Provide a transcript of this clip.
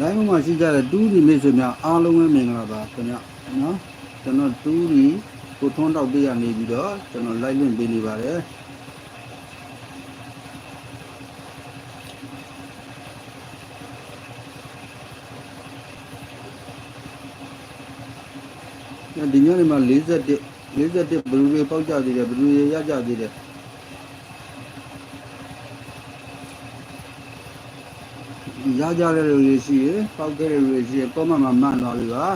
လိုင်းမှာရှိကြတဲ့တူးဒီမိတ်ဆွေများအားလုံးပဲမင်္ဂလာပါခင်ဗျနော်ကျွန်တော်တူးဒီကိုထွန်းတော့ပြရနေပြီးတော့ကျွန်တော်လိုက်လွင့်ပေးနေပါတယ်ဒီညနေမှာ41 41ဘလူတွေပေါက်ကြသေးတယ်ဘလူတွေရကြသေးတယ် ရကြတဲ့လူတွေရှိရယ်ပေါက်ခဲ့တဲ့လူတွေရှိရယ်ကောမမှာမှန်သွားပြီပါ